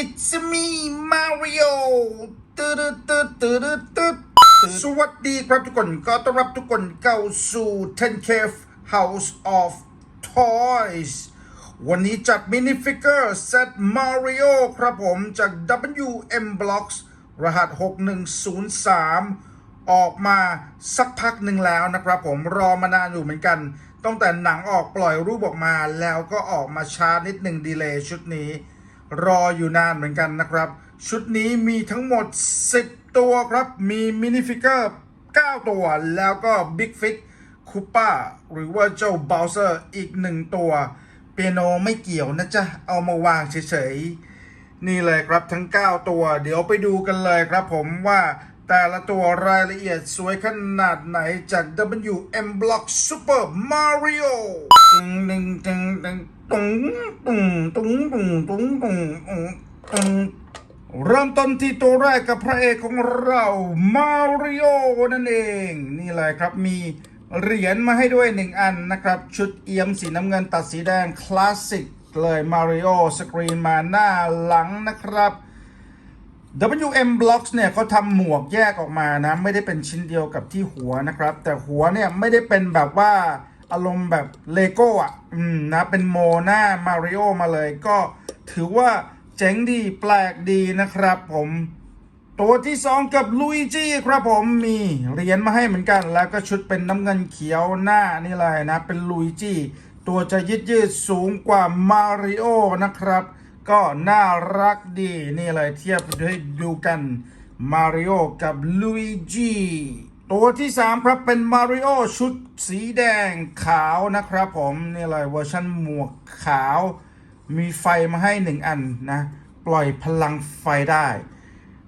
It's me Mario ตืดตืดตืดตืดสวัสดีครับทุกคนก็ต้อนรับทุกคนเข้าสู่ 10K House of Toys วันนี้จัดมินิฟิกเกอร์เซต Mario ครับผมจาก WM Blocks รหัส 6103 ออกมาสักพักหนึ่งแล้วนะครับผมรอมานานอยู่เหมือนกันตั้งแต่หนังออกปล่อยรูปออกมาแล้วก็ออกมาช้านิดหนึ่งดีเลย์ชุดนี้ รออยู่นานเหมือนกันนะครับ ชุดนี้มีทั้งหมด 10 ตัวครับ มีมินิฟิกเกอร์ 9 ตัว แล้วก็บิ๊กฟิกคูป้าหรือว่าเจ้าบ o วเซอร์อีกหนึ่งตัว เปียโนไม่เกี่ยวนะจ๊ะ เอามาวางเฉยๆ นี่เลยครับทั้ง 9 ตัว เดี๋ยวไปดูกันเลยครับผมว่าแต่ละตัวรายละเอียดสวยขนาดไหนจาก WM Block Super Mario ตึงตึงตึงตึง ตุ้งตุ้งตุ้งตุ้งตุ้งตุ้งตุ้งเริ่มต้นที่ตัวแรกกับพระเอกของเรามาริโอนั่นเอง นี่แหละครับมีเหรียญมาให้ด้วยหนึ่งอันนะครับ ชุดเอี่ยมสีน้ำเงินตัดสีแดง คลาสสิกเลยมาริโอสกรีนมาหน้าหลังนะครับ WM Blocks เนี่ยเขาทำหมวกแยกออกมานะ ไม่ได้เป็นชิ้นเดียวกับที่หัวนะครับ แต่หัวเนี่ยไม่ได้เป็นแบบว่า อารมณ์แบบเลโก้อะ อืมนะ เป็นโมนามาริโอมาเลย ก็ถือว่าเจ๋งดีแปลกดีนะครับผม ตัวที่สองกับลุยจี้ครับผมมีเหรียญมาให้เหมือนกัน แล้วก็ชุดเป็นน้ำเงินเขียวหน้านี่เลยนะ เป็นลุยจี้ตัวจะยืดยืดสูงกว่ามาริโอนะครับ ก็น่ารักดีนี่เลยเทียบให้ดูกันมาริโอกับลุยจี้ ตัวที่สามครับเป็นมาริโอชุดสีแดงขาวนะครับผม นี่เลยเวอร์ชันหมวกขาว มีไฟมาให้หนึ่งอันนะ ปล่อยพลังไฟได้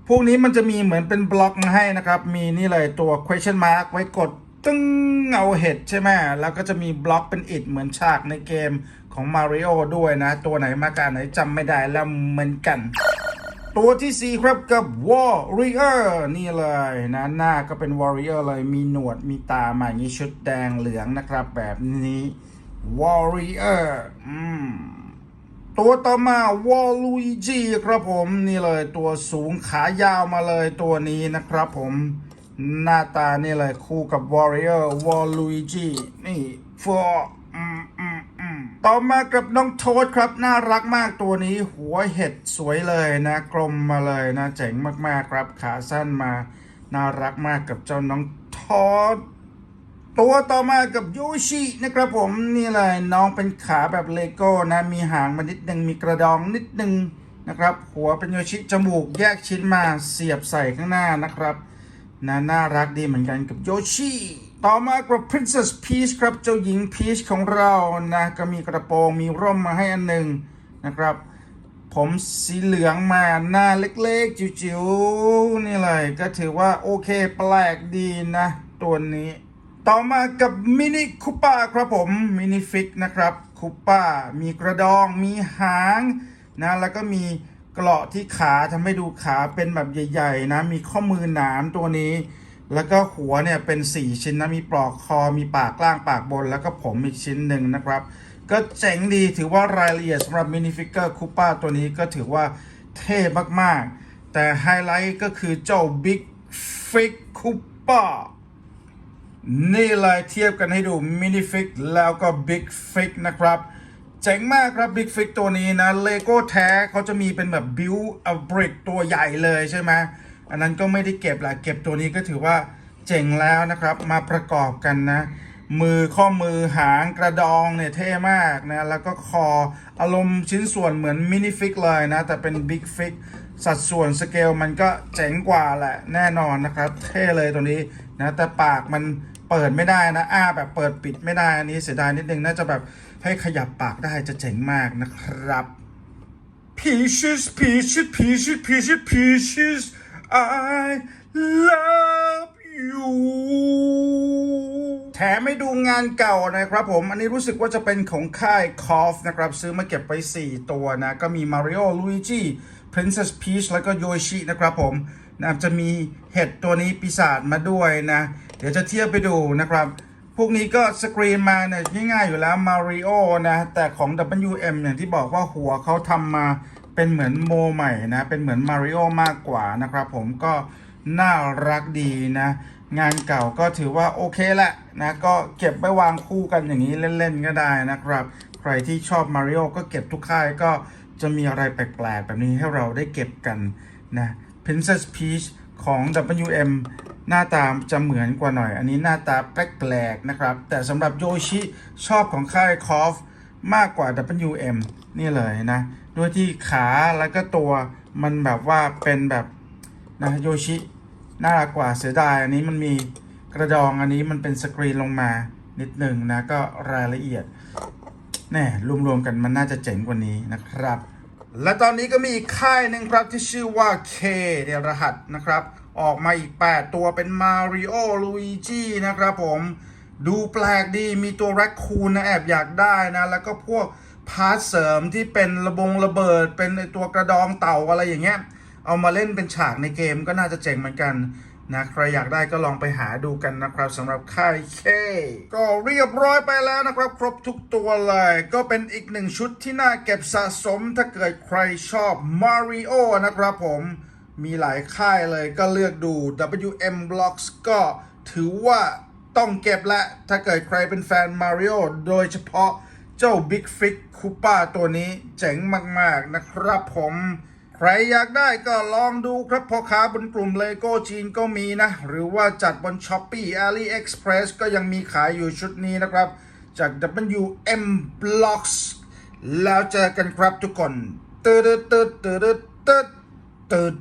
พวกนี้มันจะมีเหมือนเป็นบล็อกมาให้นะครับ มีนี่เลยตัว question mark ไว้กดตึ้งเงาเห็ดใช่ไหมแล้วก็จะมีบล็อกเป็นอิดเหมือนฉากในเกมของ Mario ด้วยนะ ตัวไหนมาการไหนจำไม่ได้แล้วเหมือนกัน ตัวที่ 4 ครับกับ Warrior นี่เลยนะหน้าก็เป็น Warrior เลยมีหนวดมีตามาอย่างนี้ชุดแดงเหลืองนะครับ แบบนี้ Warrior อืมตัวต่อมาวอลลุยจีครับผมนี่เลยตัวสูงขายาวมาเลยตัวนี้นะครับผมหน้าตานี่เลยคู่กับ Warrior วอลลุยจีนี่ฟออืมอืมอืม ต่อมากับน้องโทษครับ น่ารักมากตัวนี้หัวเห็ดสวยเลยนะ กลมมาเลยนะ เจ๋งมากๆครับ ขาสั้นมา น่ารักมากกับเจ้าน้องโทษตัวต่อมากับโยชินะครับผมนี่เลยน้องเป็นขาแบบเลโก้นะ มีหางมานิดนึงมีกระดองนิดนึงนะครับ หัวเป็นโยชิจมูกแยกชิ้นมาเสียบใส่ข้างหน้านะครับนะน่ารักดีเหมือนกันกับโยชิ ต่อมากับ Princess Peach ครับ เจ้าหญิง Peach ของเรานะก็มีกระโปรงมีร่มมาให้อันหนึ่งนะครับ ผมสีเหลืองมาหน้าเล็กๆ จิ๋วๆ นี่เลยก็ถือว่าโอเคแปลกดีนะ ตัวนี้ ต่อมากับมินิคูป้าครับผมมินิฟิกนะครับคูป้ามีกระดองมีหางนะแล้วก็มีเกราะที่ขาทำให้ดูขาเป็นแบบใหญ่ ๆ นะ มีข้อมือหนามตัวนี้ แล้วก็หัวเนี่ยเป็น 4 ชิ้นนะ มีปลอกคอมีปากล่างปากบน แล้วก็ผมอีกชิ้นหนึ่งนะครับ ก็เจ๋งดีถือว่ารายละเอียดสำหรับมินิฟิกเกอร์คูป้าตัวนี้ก็ถือว่าเท่มากๆ แต่ไฮไลท์ก็คือเจ้าบิ๊กฟิกคูป้านี่เลยเทียบกันให้ดูมินิฟิกแล้วก็บิ๊กฟิกนะครับเจ๋งมากครับบิ๊กฟิกตัวนี้นะเลโก้แท้เขาจะมีเป็นแบบบิวอับริกตัวใหญ่เลยใช่ไหม อันนั้นก็ไม่ได้เก็บแหละเก็บตัวนี้ก็ถือว่าเจ๋งแล้วนะครับ มาประกอบกันนะ มือข้อมือหางกระดองเนี่ยเท่มากนะ แล้วก็คออารมณ์ชิ้นส่วนเหมือนมินิฟิกเลยนะ แต่เป็นบิ๊กฟิกสัดส่วนสเกลมันก็เจ๋งกว่าแหละแน่นอนนะครับ เท่เลยตัวนี้นะ แต่ปากมันเปิดไม่ได้นะ อ้าแบบเปิดปิดไม่ได้อันนี้เสียดายนิดนึงน่าจะแบบให้ขยับปากได้จะเจ๋งมากนะครับ Peaches, peaches, peaches, peaches, peaches, I love you แถมไม่ดูงานเก่านะครับผม อันนี้รู้สึกว่าจะเป็นของค่าย c o f นะครับ ซื้อมาเก็บไป 4 ตัวนะ ก็มี Mario Luigi Princess Peach แล้วก็โยชินะครับผมนะจะมีเห็ดตัวนี้ปีศาจมาด้วยนะ เดี๋ยวจะเทียบไปดูนะครับ พวกนี้ก็สกรีนมาเนี่ยง่ายๆอยู่แล้ว Mario นะ แต่ของ WM อย่างที่บอกว่าหัวเขาทำมา เป็นเหมือนโมใหม่นะ เป็นเหมือนมาริโอมากกว่านะครับ ผมก็น่ารักดีนะ งานเก่าก็ถือว่าโอเคแหละนะ ก็เก็บไปวางคู่กันอย่างนี้เล่นๆก็ได้นะครับ ใครที่ชอบมาริโอก็เก็บทุกค่ายก็จะมีอะไรแปลกๆ แบบนี้ให้เราได้เก็บกันนะ Princess Peach ของ WM หน้าตาจะเหมือนกว่าหน่อย อันนี้หน้าตาแปลกๆนะครับ แต่สำหรับโยชิชอบของค่ายคอฟมากกว่า WM นี่เลยนะ ด้วยที่ขาแล้วก็ตัวมันแบบว่าเป็นแบบนะโยชิน่ารักกว่าเสียดายอันนี้มันมีกระดองอันนี้มันเป็นสกรีนลงมานิดหนึ่งนะก็รายละเอียดแน่รวมๆกันมันน่าจะเจ๋งกว่านี้นะครับ และตอนนี้ก็มีอีกค่ายหนึ่งครับที่ชื่อว่า K เนี่ยรหัสนะครับ ออกมาอีก 8 ตัวเป็น Mario Luigi นะครับผม ดูแปลกดีมีตัวแร็คคูนนะแอบอยากได้นะ แล้วก็พวก พาร์ทเสริมที่เป็นระบงระเบิด เป็นไอตัวกระดองเต่าอะไรอย่างเงี้ย เอามาเล่นเป็นฉากในเกมก็น่าจะเจ๋งเหมือนกันนะใครอยากได้ก็ลองไปหาดูกันนะครับสำหรับค่ายเคก็เรียบร้อยไปแล้วนะครับ ครบทุกตัวเลย ก็เป็นอีกหนึ่งชุดที่น่าเก็บสะสมถ้าเกิดใครชอบ Mario นะครับผมมีหลายค่ายเลยก็เลือกดู WM Blocks ก็ถือว่าต้องเก็บและ ถ้าเกิดใครเป็นแฟน Mario โดยเฉพาะ เจ้า Big Fix Koopa ตัวนี้เจ๋งมากๆนะครับผม ใครอยากได้ก็ลองดูครับพ่อค้าบนกลุ่มเลโก้จีนก็มีนะ หรือว่าจัดบน s h อ p e e AliExpress ก็ยังมีขายอยู่ชุดนี้นะครับ จาก WM Blocks แล้วเจอกันครับทุกคนตืดตืดตืดตืดตืด